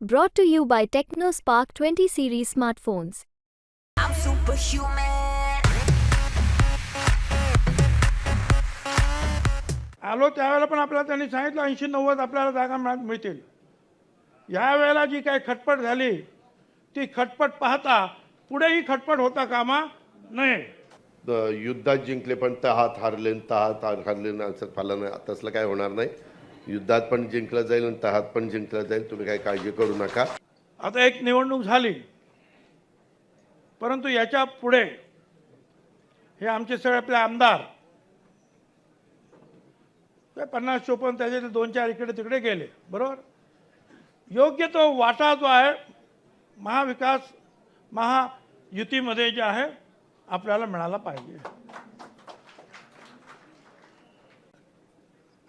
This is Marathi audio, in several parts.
Brought to you by TechnoSpark 20 series smartphones. I'm superhuman. आलो त्यावेळेला पण आपल्याला त्यांनी सांगितलं ऐंशी नव्वद आपल्याला जागा मिळा मिळतील यावेळेला जी काही खटपट झाली ती खटपट पाहता पुढेही खटपट होता कामा नये द- युद्धात जिंकले पण तहात हारले न तहात हार- हारले न असं फाला नाही तसलं काय होणार नाही युद्धात पण जिंकलं जाईल आणि तहात पण जिंकलं जाईल. तुम्ही काही काळजी करू नका. आता एक निवडणूक झाली. परंतु याच्यापुढे हे आमचे सगळे आपले आमदार ते पन्नास चोपन्न त्याचे दोन चार इकडे तिकडे गेले. बरोबर? योग्य तो वाटा जो आहे महाविकास महायुतीमध्ये जे आहे आपल्याला मिळाला पाहिजे.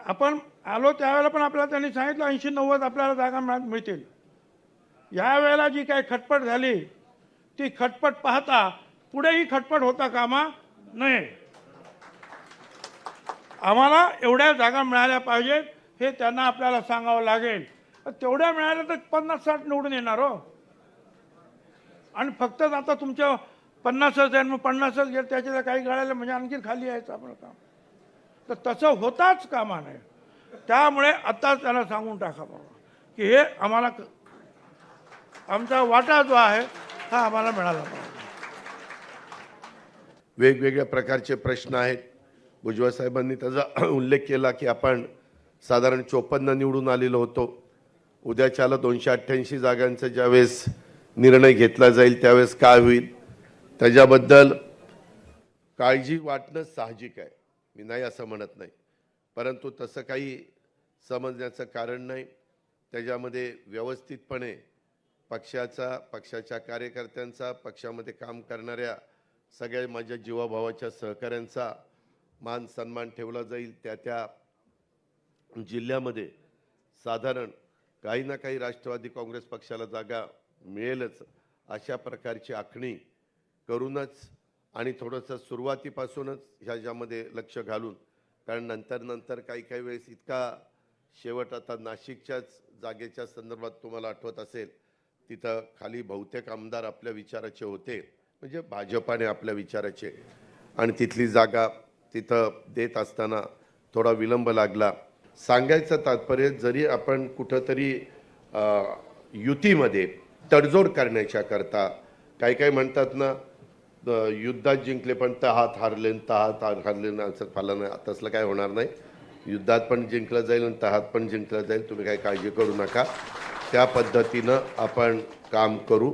आपण आलो त्यावेळेला पण आपल्याला त्यांनी सांगितलं ऐंशी नव्वद आपल्याला जागा मिळतील. यावेळेला जी काही खटपट झाली ती खटपट पाहता पुढेही खटपट होता कामा नये. आम्हाला एवढ्या जागा मिळाल्या पाहिजेत हे त्यांना आपल्याला सांगावं लागेल. तेवढ्या मिळाल्या तर पन्नास साठ निवडून येणार हो. आणि फक्तच आता तुमच्या पन्नासच आहे मग पन्नासच गेलं त्याच्या काही गाड्याला म्हणजे आणखी खाली यायचं आपलं काम. तर तसं होताच कामा नये. त्यामुळे आता त्यांना सांगून टाका बाबा की हे आम्हाला आमचा वाटा जो आहे हा आम्हाला मिळाला वेगवेगळ्या प्रकारचे प्रश्न आहेत. भुजबळ साहेबांनी त्याचा उल्लेख केला की आपण साधारण चोपन्न निवडून आलेलो होतो. उद्याच्याला दोनशे अठ्ठ्याऐंशी जागांचा ज्यावेळेस निर्णय घेतला जाईल त्यावेळेस काय होईल? त्याच्याबद्दल काळजी वाटणं साहजिक आहे. मी नाही असं म्हणत नाही. परंतु तसं काही समजण्याचं कारण नाही. त्याच्यामध्ये व्यवस्थितपणे पक्षाचा पक्षाच्या कार्यकर्त्यांचा पक्षामध्ये काम करणाऱ्या सगळ्या माझ्या जीवाभावाच्या सहकाऱ्यांचा मान सन्मान ठेवला जाईल. त्या त्या जिल्ह्यामध्ये साधारण काही ना काही राष्ट्रवादी काँग्रेस पक्षाला जागा मिळेलच अशा प्रकारची आखणी करूनच आणि थोडंसं सुरुवातीपासूनच ह्याच्यामध्ये लक्ष घालून कारण नंतर नंतर काही काही वेळेस इतका शेवट आता नाशिकच्याच जागेच्या संदर्भात तुम्हाला आठवत असेल तिथं खाली बहुतेक आमदार आपल्या विचाराचे होते म्हणजे भाजपाने आपल्या विचाराचे. आणि तिथली जागा तिथं देत असताना थोडा विलंब लागला. सांगायचं तात्पर्य जरी आपण कुठंतरी युतीमध्ये तडजोड करण्याच्या करता काही काही म्हणतात ना युद्धात जिंकले पण तहात हारले न तहात हारले न असं फाला नाही तसलं काय होणार नाही. युद्धात पण जिंकलं जाईल आणि तहात पण जिंकलं जाईल. तुम्ही काही काळजी करू नका. त्या पद्धतीनं आपण काम करू.